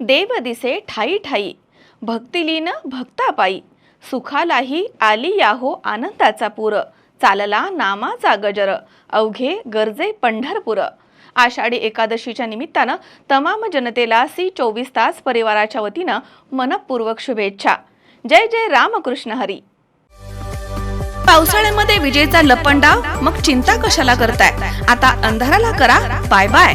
देव दिसे ठाई ठाई भक्तिलीन भक्तापायी सुखालाही आली याहो आनंदाचा पूर चालला नामाचा गजर अवघे गरजे पंढरपूर. आषाढी एकादशीच्या निमित्तानं तमाम जनतेला सी चोवीस तास परिवाराच्या वतीनं मनपूर्वक शुभेच्छा. जय जय रामकृष्ण हरी. पावसाळ्यामध्ये विजेचा लपंडाव? मग चिंता कशाला करताय? आता अंधाराला करा. Bye bye.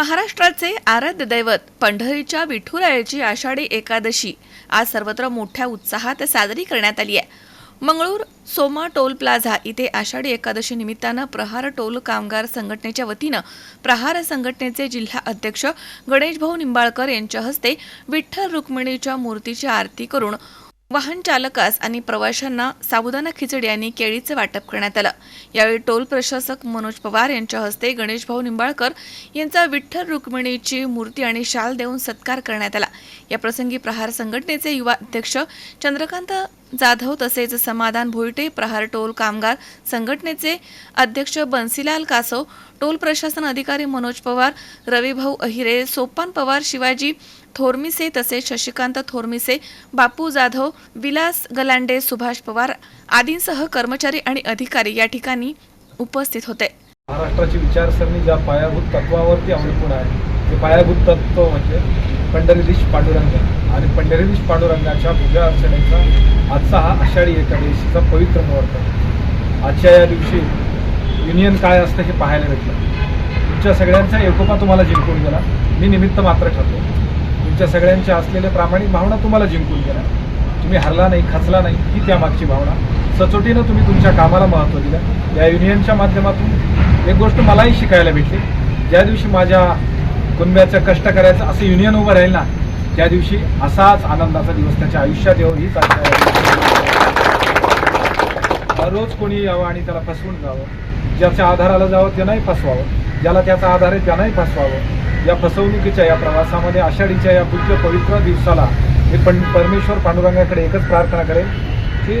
महाराष्ट्राचे आराध्य दैवत पंढरीच्या विठुरायाची आषाढी एकादशी आज सर्वत्र मोठ्या उत्साहात साजरी करण्यात आली आहे. मंगळूर सोमा टोल प्लाझा इथे आषाढी एकादशी निमित्तानं प्रहार टोल कामगार संघटनेच्या वतीनं प्रहार संघटनेचे जिल्हा अध्यक्ष गणेशभाऊ निंबाळकर यांच्या हस्ते विठ्ठल रुक्मिणीच्या मूर्तीची आरती करून वाहन चालकास आणि प्रवाशांना साबुदाणा खिचडी आणि केळीचे वाटप करण्यात आलं. यावेळी टोल प्रशासक मनोज पवार यांच्या हस्ते गणेशभाऊ निंबाळकर यांचा विठ्ठल रुक्मिणीची मूर्ती आणि शाल देऊन सत्कार करण्यात आला. या प्रसंगी प्रहार संघटनेचे युवा अध्यक्ष चंद्रकांत जाधव तसेच समाधान भोईटे प्रहार टोल कामगार संघटनेचे अध्यक्ष बन्सीलाल कासव टोल प्रशासन अधिकारी मनोज पवार रविभाऊ अहिरे सोपान पवार शिवाजी थोरमिसे तसेच शशिकांत थोरमिसे बापू जाधव विलास गलांडे सुभाष पवार आदींसह कर्मचारी आणि अधिकारी या ठिकाणी उपस्थित होते. महाराष्ट्राची विचारसरणी ज्या पायाभूत तत्वावरती अवलंबून आहे ते पायाभूत तत्व म्हणजे पंढरीदीश पांडुरंग. आणि पंढरीदीश पांडुरंगाच्या पूजा अर्चनेचा आजचा हा आषाढी एकादशीचा पवित्र मुहूर्त. आहे. आजच्या या दिवशी युनियन काय असतं हे पाहायला भेटलं. तुमच्या सगळ्यांचा एकोपा तुम्हाला जिंकून गेला. मी निमित्त मात्र ठरलो. तुमच्या सगळ्यांच्या असलेल्या प्रामाणिक भावना तुम्हाला जिंकून गेल्या. तुम्ही हरला नाही खचला नाही ही त्यामागची भावना. सचोटीनं तुम्ही तुमच्या कामाला महत्त्व दिलं. या युनियनच्या माध्यमातून एक गोष्ट मलाही शिकायला भेटली. ज्या दिवशी माझ्या कुणब्याचं कष्ट करायचं असं युनियन उभं राहील ना त्या दिवशी असाच आनंदाचा दिवस त्याच्या आयुष्यात येऊ हीच रोज कोणी यावं आणि त्याला फसवून जावं ज्याच्या आधाराला जावं त्यांनाही फसवावं ज्याला त्याचा आधार आहे त्यांनाही फसवावं. या फसवणुकीच्या या प्रवासामध्ये आषाढीच्या या पूज्य पवित्र दिवसाला मी पण परमेश्वर पांडुरंगाकडे एकच प्रार्थना करेन की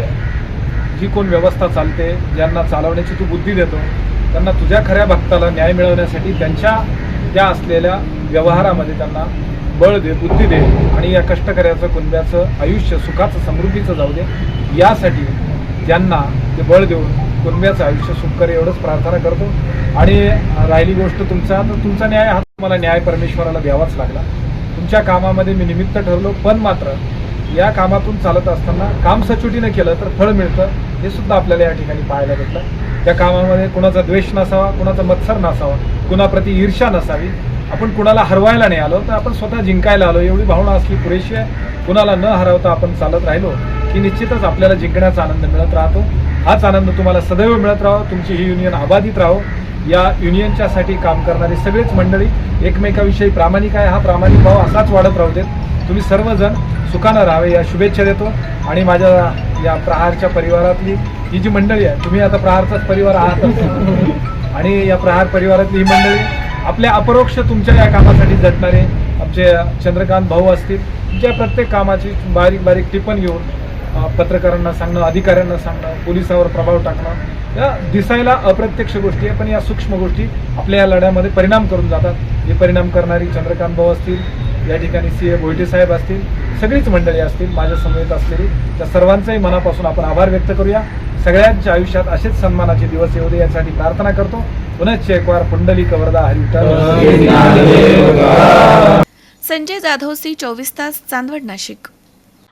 जी कोण व्यवस्था चालते ज्यांना चालवण्याची तू बुद्धी देतो त्यांना तुझ्या खऱ्या भक्ताला न्याय मिळवण्यासाठी त्यांच्या त्या असलेल्या व्यवहारामध्ये त्यांना बळ दे बुद्धी दे आणि या कष्टकऱ्याचं कुणब्याचं आयुष्य सुखाचं समृद्धीचं जाऊ दे. यासाठी त्यांना ते बळ देऊन कुणब्याचं आयुष्य सुखकर एवढंच प्रार्थना करतो. आणि राहिली गोष्ट तुमचा तर तुमचा न्याय हा तुम्हाला न्याय परमेश्वराला द्यावाच लागला. तुमच्या कामामध्ये मी निमित्त ठरलो पण मात्र या कामातून चालत असताना काम सचोटीनं केलं तर फळ मिळतं. हे सुद्धा आपल्याला या ठिकाणी पाहायला भेटलं. त्या कामामध्ये कुणाचा द्वेष नसावा कुणाचा मत्सर नसावा कुणाप्रती ईर्ष्या नसावी. आपण कुणाला हरवायला नाही आलो तर आपण स्वतः जिंकायला आलो. एवढी भावना असली पुरेशी आहे. कुणाला न हरवता आपण चालत राहिलो की निश्चितच आपल्याला जिंकण्याचा आनंद मिळत राहतो. हाच आनंद तुम्हाला सदैव मिळत राहो. तुमची ही युनियन अबाधित राहो. या युनियनच्यासाठी काम करणारी सगळेच मंडळी एकमेकाविषयी प्रामाणिक आहे. हा प्रामाणिक भाव असाच वाढत राहू देत. तुम्ही सर्वजण सुखानं राहावे. या शुभेच्छा देतो. आणि माझ्या या प्रहारच्या परिवारातली ही जी मंडळी आहे तुम्ही आता प्रहारचाच परिवार आहात आणि या प्रहार परिवारातली ही मंडळी आपल्या अपरोक्ष तुमच्या या कामासाठी झटणारे आमचे चंद्रकांत भाऊ असतील तुमच्या प्रत्येक कामाची बारीक बारीक टिपण घेऊन पत्रकारांना सांगणं अधिकाऱ्यांना सांगणं पोलिसावर प्रभाव टाकणं या दिसायला अप्रत्यक्ष गोष्टी आहे पण या सूक्ष्म गोष्टी आपल्या या लढ्यामध्ये परिणाम करून जातात. हे परिणाम करणारी चंद्रकांत भाऊ असतील या ठिकाणी सी ए भोईटे साहेब असतील सगळीच मंडळी असतील माझ्या समवेत असलेली त्या सर्वांचाही मनापासून आपण आभार व्यक्त करूया. सगळ्यांच्या आयुष्यात असेच सन्मानाचे दिवस येऊ दे यासाठी प्रार्थना करतो. पुनश्च एक वार पुंडली कवरदा हरिविठ्ठल संजय जाधव सी चोवीस तास चांदवड नाशिक.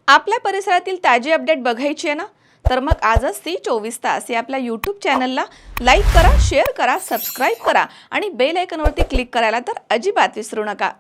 आपल्या परिसरातील ताजी अपडेट बघायची आहे ना? तर मग आजच सी चोवीस तास या आपल्या यूट्यूब चॅनलला लाईक करा शेअर करा सबस्क्राईब करा आणि बेल आयकनवरती क्लिक करायला तर अजिबात विसरू नका.